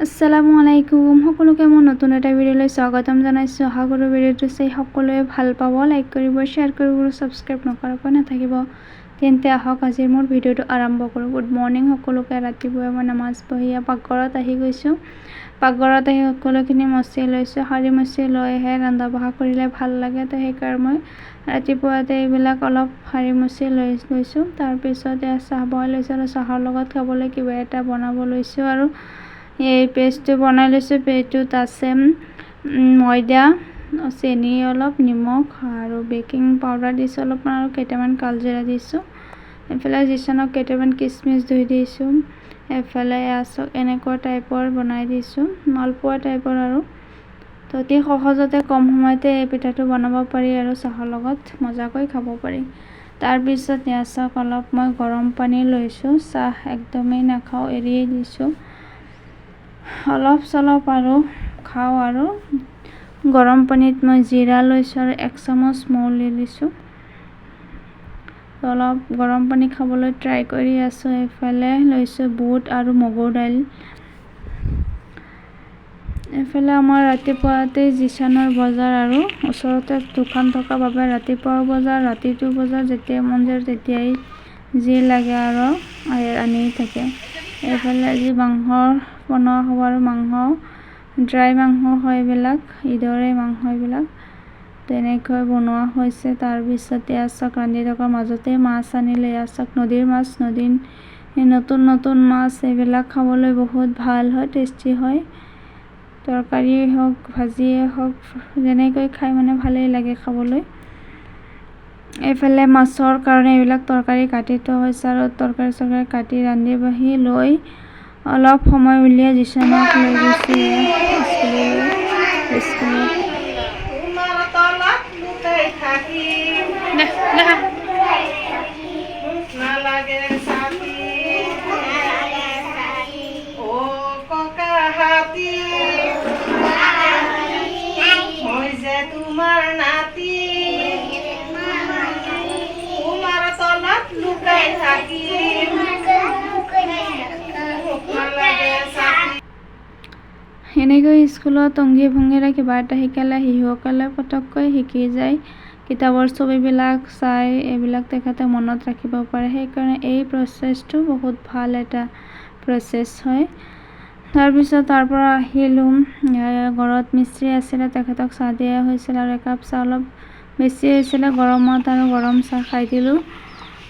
আসসালামু আলাইকুম। সকলোকে মই নতুন এটা ভিডিঅ'লৈ স্বাগতম জনাইছোঁ আশা কৰোঁ ভিডিঅ'টো চাই সকলোৱে ভালো পাব লাইক কৰিব শ্বেয়াৰ আৰু ছাবস্ক্ৰাইব নকৰাকৈ নাথাকিব। তেন্তে আহক আজিৰ মোৰ ভিডিঅ'টো আৰম্ভ কৰোঁ। গুড মৰ্ণিং সকলোকে। ৰাতিপুৱাই মই নামাজ পঢ়ি পাকঘৰত আহি গৈছোঁ। পাকঘৰত আহি সকলোখিনি মচি লৈছোঁ। সাৰি মচি লৈহে ৰন্ধা বঢ়া কৰিলে ভালো লাগে। তো সেইকাৰণে মই ৰাতিপুৱাতে এইবিলাক অলপ সাৰি মচি লৈ লৈছোঁ। তাৰপিছতে চাহ বহাই লৈছোঁ। আৰু চাহৰ লগত খাবলৈ কিবা এটা বনাব লৈছোঁ আৰু এই পেষ্টটো বনাই লৈছোঁ পেষ্টটোত আছে ময়দা, চেনি অলপ, নিমখ আৰু বেকিং পাউডাৰ দিছোঁ অলপমান আৰু কেইটামান কালজিৰা দিছোঁ। এইফালে জিচনক কেইটামান কিচমিচ ধুই দিছোঁ, এফালে আচক এনেকুৱা টাইপৰ বনাই দিছোঁ মালপোৱা টাইপৰ আৰু। তো অতি সহজতে কম সময়তে এই পিঠাটো বনাব পাৰি আৰু চাহৰ লগত মজাকৈ খাব পাৰি। তাৰপিছত নেচক অলপ মই গৰম পানী লৈছোঁ, চাহ একদমেই নাখাওঁ এৰিয়ে দিছোঁ। অলপ চলপ আৰু খাওঁ আৰু। গৰম পানীত মই জিৰা লৈছোঁ আৰু এক চামুচ মৌ লৈ লৈছোঁ। অলপ গৰম পানী খাবলৈ ট্ৰাই কৰি আছোঁ, এইফালে লৈছোঁ বুট আৰু মগুৰ দাইল। এইফালে আমাৰ ৰাতিপুৱাতে জিচানৰ বজাৰ আৰু ওচৰতে দোকান থকাৰ বাবে ৰাতিপুৱাও বজাৰ ৰাতিটো বজাৰ যেতিয়া মন যায় তেতিয়াই যি লাগে আৰু আনি থাকে। এইফালে আজি মাংসৰ বনোৱা হ'ব আৰু মাংস, ড্ৰাই মাংস হয় এইবিলাক ঈদৰে মাংস এইবিলাক। তেনেকৈ বনোৱা হৈছে। তাৰপিছত এয়া চাওক ৰান্ধি থকাৰ মাজতে মাছ আনিলে। এয়া চাওক নদীৰ মাছ, নদীৰ নতুন নতুন মাছ এইবিলাক খাবলৈ বহুত ভালো হয় টেষ্টি হয়। তৰকাৰীয়ে হওক, ভাজিয়ে হওক, যেনেকৈ খাই মানে ভালেই লাগে খাবলৈ। এইফালে মাছৰ কাৰণে এইবিলাক তৰকাৰী কাটি থোৱা হৈছে আৰু তৰকাৰী চৰকাৰী কাটি ৰান্ধি বাঢ়ি লৈ অলপ সময় উলিয়াই জিচনক লৈ স্কুলত। এনেকৈ স্কুলত অংগী ভংগীৰে কিবা এটা শিকালে, শিশুসকলে পটককৈ শিকি যায়। কিতাপৰ ছবিবিলাক চাই এইবিলাক তেখেতে মনত ৰাখিব পাৰে। সেইকাৰণে এই প্ৰচেছটো বহুত ভালো এটা প্ৰচেছ হয়। তাৰপিছত তাৰ পৰা আহিলোঁ। ঘৰত মিস্ত্ৰী আছিলে, তেখেতক চাহ দিয়া হৈছিল আৰু একাপ চাহ অলপ বেছি হৈছিলে, গৰমত আৰু গৰম চাহ খাই দিলোঁ।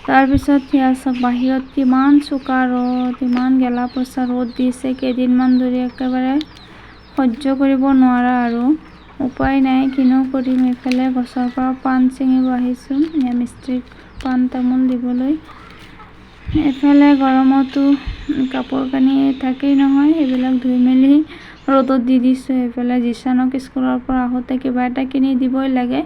তাৰপিছত সেয়া বাহিৰত কিমান চোকা ৰ'দ ইমান গেলা পচা ৰ'দ দিছে, কেইদিনমান ধৰি একেবাৰে সহ্য কৰিব নোৱাৰা আৰু উপায় নাই। কিনো কৰিম এইফালে গছৰ পৰা পাণ ছিঙিব আহিছোঁ। মিস্ত্ৰীক পাণ তামোল দিবলৈ। এইফালে গৰমতো কাপোৰ কানি থাকেই নহয়। সেইবিলাক ধুই মেলি ৰ'দত দি দিছোঁ। এইফালে জিচানক স্কুলৰ পৰা আহোঁতে কিবা এটা কিনি দিবই লাগে।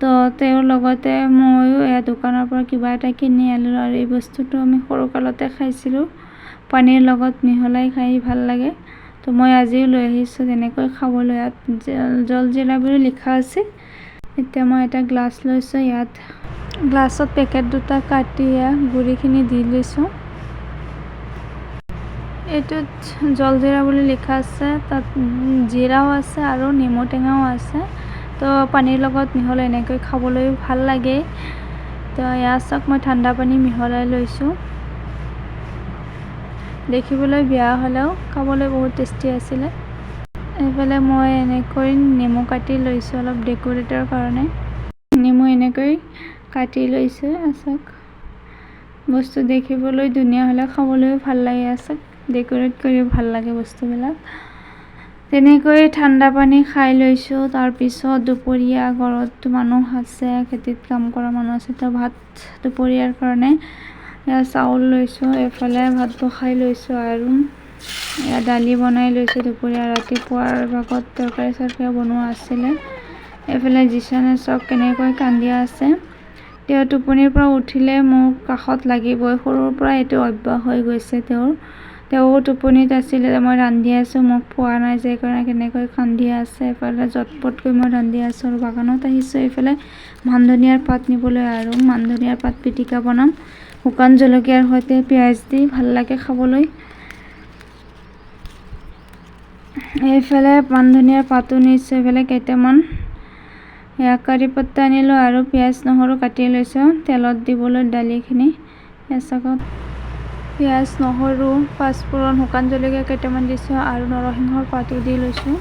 তো তেওঁৰ লগতে ময়ো এয়া দোকানৰ পৰা কিবা এটা কিনি আনিলোঁ আৰু এই বস্তুটো আমি সৰুকালতে খাইছিলোঁ। পানীৰ লগত মিহলাই খাই ভালো লাগে। তো মই আজিও লৈ আহিছোঁ তেনেকৈ খাবলৈ ইয়াত জল জলজিৰা বুলি লিখা আছে। এতিয়া মই এটা গ্লাছ লৈছোঁ ইয়াত। গ্লাছত পেকেট দুটা কাটি গুড়িখিনি দি লৈছোঁ। এইটোত জলজিৰা বুলি লিখা আছে, তাত জিৰাও আছে আৰু নেমু টেঙাও আছে। তো পানীৰ লগত মিহলাই এনেকৈ খাবলৈ ভালো লাগে। তো এয়া চাওক, মই ঠাণ্ডা পানী মিহলাই লৈছোঁ। দেখিবলৈ বেয়া হ'লেও খাবলৈ বহুত টেষ্টি আছিলে। এইফালে মই এনেকৈ নেমু কাটি লৈছোঁ, অলপ ডেক'ৰেটৰ কাৰণে। নেমু এনেকৈ কাটি লৈছোঁ চাওক বস্তু দেখিবলৈ ধুনীয়া হ'লে খাবলৈও ভালো লাগে চাওক ডেক'ৰেট কৰি ভালো লাগে বস্তুবিলাক। তেনেকৈ ঠাণ্ডা পানী খাই লৈছোঁ। তাৰপিছত দুপৰীয়া ঘৰত মানুহ আছে, খেতিত কাম কৰা মানুহ আছে, তো ভাত দুপৰীয়াৰ কাৰণে চাউল লৈছোঁ এইফালে ভাত বহাই লৈছোঁ আৰু এয়া দালি বনাই লৈছোঁ। দুপৰীয়া ৰাতিপুৱাৰ ভাগত তৰকাৰী চৰকাৰী বনোৱা আছিলে। এইফালে জিচানে চক কেনেকৈ কান্দি আছে। তেওঁ টোপনিৰ পৰা উঠিলে মোক কাষত লাগিবই। সৰুৰ পৰা এইটো অভ্যাস হৈ গৈছে তেওঁৰ। তেওঁ টোপনিত আছিলে, মই ৰান্ধি আছোঁ, মোক পোৱা নাই যে সেইকাৰণে কেনেকৈ কান্দি আছে। এইফালে জটপটকৈ মই ৰান্ধি আছোঁ আৰু বাগানত আহিছোঁ। এইফালে মান ধনিয়াৰ পাত নিবলৈ আৰু মান ধনিয়াৰ পাত পিটিকা বনাম। শুকান জলকীয়াৰ সৈতে পিঁয়াজ দি ভালো লাগে খাবলৈ। এইফালে মান ধনিয়াৰ পাতো নিছোঁ, এইফালে কেইটামান। এয়া কাৰি পত্তা আনিলোঁ আৰু পিঁয়াজ নহৰু কাটি লৈছোঁ, তেলত দিবলৈ দালিখিনি এচাকত পিঁয়াজ, নহৰু, পাঁচফোৰণ, শুকান জলকীয়া কেইটামান দিছোঁ আৰু নৰসিংহৰ পাতো দি লৈছোঁ।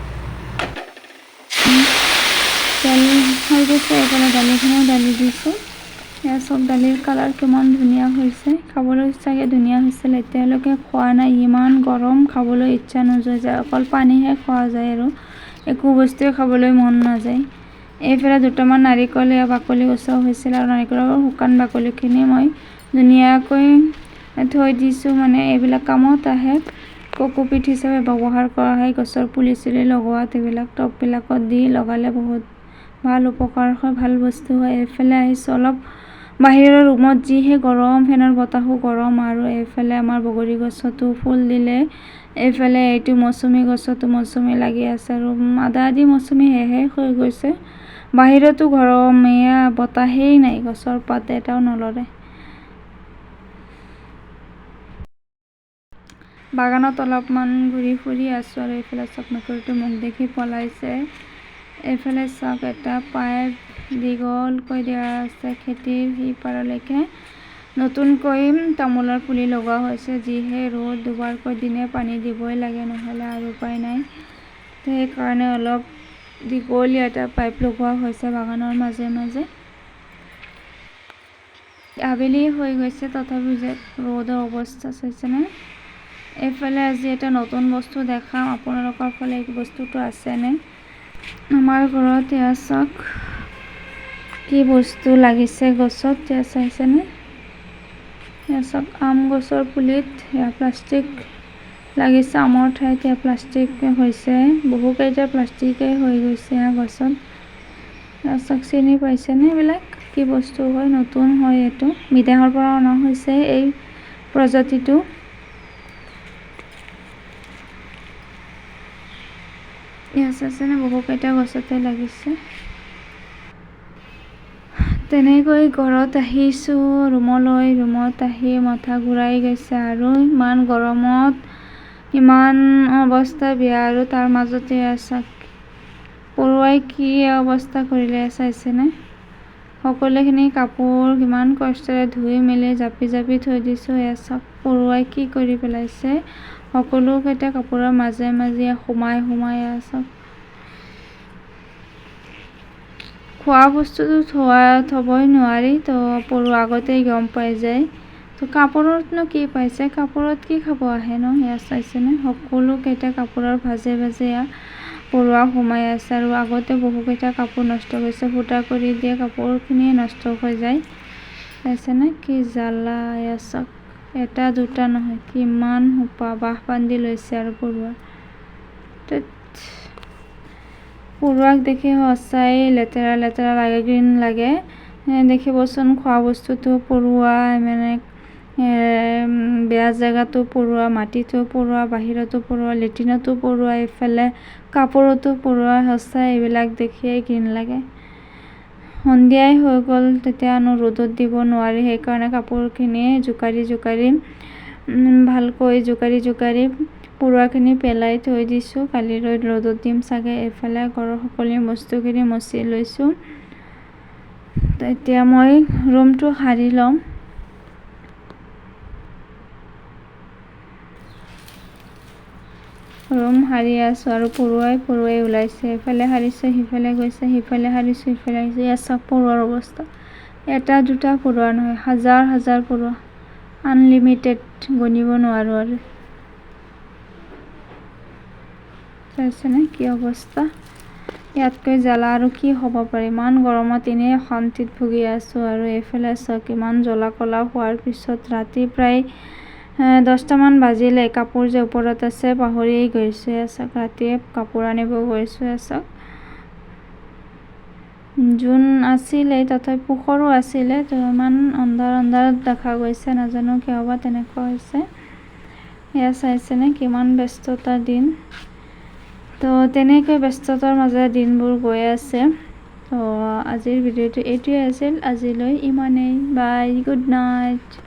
তেল হৈ গৈছে, এইফালে দালিখিনিও দালি দিছোঁ। চব দালিৰ কালাৰ কিমান ধুনীয়া হৈছে। খাবলৈ চাগে ধুনীয়া হৈছিল এতিয়ালৈকে খোৱা নাই। ইমান গৰম। খাবলৈ ইচ্ছা নোযোৱা যায়। অকল পানীহে খোৱা যায় আৰু একো বস্তুৱে খাবলৈ মন নাযায়। এইফালে দুটামান নাৰিকল বাকলি গুচোৱা হৈছিল আৰু নাৰিকলৰ শুকান বাকলিখিনি মই ধুনীয়াকৈ থৈ দিছোঁ। মানে এইবিলাক কামত আহে। ককোপিঠ হিচাপে ব্যৱহাৰ কৰা হয়। গছৰ পুলি চুলি লগোৱাত এইবিলাক টববিলাকত দি লগালে বহুত ভালো, উপকাৰ হয়, ভালো বস্তু হয়। এইফালে আহিছোঁ। অলপ বাহিৰৰ ৰুমত যিহে গৰম, ফেনৰ বতাহো গৰম আৰু এইফালে আমাৰ বগৰী গছতো ফুল দিলে। এইফালে এইটো মৌচুমী গছতো মৌচুমী লাগি আছে আৰু আধা আধি মৌচুমী শেষ হৈ গৈছে। বাহিৰতো গৰম, এয়া বতাহেই নাই, গছৰ পাত এটাও নলৰে। বাগানত অলপমান ঘূৰি ফুৰি আছোঁ আৰু এইফালে চাওক মেকুৰীটো মোক দেখি পলাইছে। এইফালে চাওক, এটা পাইপ দীঘলকৈ দিয়া আছে খেতিৰ সিপাৰলৈকে। নতুনকৈ তামোলৰ পুলি লগোৱা হৈছে, যিহে ৰ'দ দুবাৰকৈ দিনে পানী দিবই লাগে নহ'লে আৰু উপায় নাই। সেইকাৰণে অলপ দীঘলীয়া এটা পাইপ লগোৱা হৈছে বাগানৰ মাজে মাজে। আবেলি হৈ গৈছে, তথাপিও যে ৰ'দৰ অৱস্থা চাইছেনে এইফালে আজি এটা নতুন বস্তু দেখাম, আপোনালোকৰ ফালে এই বস্তুটো আছেনে? আমাৰ ঘৰত এয়া চাওক। কি বস্তু লাগিছে গছত? এয়া চাইছেনে এয়া চাওক আম গছৰ পুলিত এয়া প্লাষ্টিক লাগিছে আমৰ ঠাইত এয়া প্লাষ্টিক হৈছে বহুকেইটা প্লাষ্টিকেই হৈ গৈছে গছত। এয়া চিনি পাইছেনে এইবিলাক? কি বস্তু হয়, নতুন হয় এইটো? বিদেশৰ পৰা অনা হৈছে এই প্ৰজাতিটো। ইয়াত আছেনে বহুকেইটা গছতে লাগিছে। তেনেকৈ ঘৰত আহিছোঁ, ৰুমলৈ। ৰুমত আহি মাথা ঘূৰাই গৈছে আৰু ইমান গৰমত, ইমান অৱস্থা বেয়া আৰু তাৰ মাজতে চাওক পৰুৱাই কি অৱস্থা কৰিলে চাইছেনে? সকলোখিনি কাপোৰ কিমান কষ্টেৰে ধুই মেলি জাপি জাপি থৈ দিছোঁ এয়া চাওক পৰুৱাই কি কৰি পেলাইছে? সকলোকেইটা কাপোৰৰ মাজে মাজে সোমাই সোমাই এয়া চাওক খোৱা বস্তুটো থোৱা থ'বই নোৱাৰি, তো পৰুৱা আগতেই গম পাই যায়। তো কাপোৰতনো কি পাইছে? কাপোৰত কি খাব আহে ন? সেয়া চাইছেনে? সকলোকেইটা কাপোৰৰ ভাজে ভাজে পৰুৱা সোমাই আছে আৰু আগতে বহুকেইটা কাপোৰ নষ্ট হৈছে ফুটা কৰি দিয়ে কাপোৰখিনিয়ে নষ্ট হৈ যায়। চাইছেনে? কি জ্বালা এয়া চাওক এটা দুটা নহয়, কিমান সোপা বাহ বান্ধি লৈছে আৰু পৰুৱা। ধেৎ পৰুৱাক দেখি সঁচাই লেতেৰা লেতেৰা লাগে ঘিণ লাগে। দেখিবচোন খোৱা বস্তুটো পৰুৱা মানে বেয়া জেগাতো পৰুৱা মাটিতো পৰুৱা, বাহিৰতো পৰুৱা, লেট্ৰিনতো পৰুৱা, এইফালে কাপোৰতো পৰুৱা, সঁচাই এইবিলাক দেখিয়ে ঘিণ লাগে। সন্ধিয়াই হৈ গ'ল তেতিয়ানো ৰ'দত দিব নোৱাৰি, সেইকাৰণে কাপোৰখিনি জোকাৰি জোকাৰি ভালকৈ জোকাৰি জোকাৰি পৰুৱাখিনি পেলাই থৈ দিছোঁ। কালিলৈ ৰ'দত দিম চাগে। এইফালে ঘৰৰ সকলো বস্তুখিনি মচি লৈছোঁ। এতিয়া মই ৰুমটো সাৰি ল'ম ৰুম সাৰি আছোঁ আৰু পৰুৱাই পৰুৱাই ওলাইছে। এইফালে সাৰিছোঁ, সিফালে গৈছে, সিফালে সাৰিছোঁ, সিফালে আহিছে ইয়াত চাওক পৰুৱাৰ অৱস্থা। এটা, দুটা পৰুৱা নহয়, হাজাৰ হাজাৰ পৰুৱা। আনলিমিটেড গণিব নোৱাৰোঁ আৰু। চাইছেনে কি অৱস্থা? ইয়াতকৈ জ্বালা আৰু কি হ'ব পাৰে? ইমান গৰমত এনেই শান্তিত ভুগি আছোঁ আৰু এইফালে চাওক, ইমান জ্বলা কলা হোৱাৰ পিছত ৰাতি প্ৰায় দহটামান বাজিলে। কাপোৰ যে ওপৰত আছে পাহৰিয়েই গৈছোঁ চাওক ৰাতিয়ে কাপোৰ আনিব গৈছোঁ চাওক জোন আছিলে, তথাপি পোহৰো আছিলে, তো ইমান অন্ধাৰ অন্ধাৰত দেখা গৈছে, নাজানো কিয় বা তেনেকুৱা হৈছে। এয়া চাইছেনে কিমান ব্যস্ততাৰ দিন। তো তেনেকৈ ব্যস্ততাৰ মাজেৰে দিনবোৰ গৈ আছে। তো আজিৰ ভিডিঅ'টো এইটোৱে আছিল। আজিলৈ ইমানেই। Bye, good night.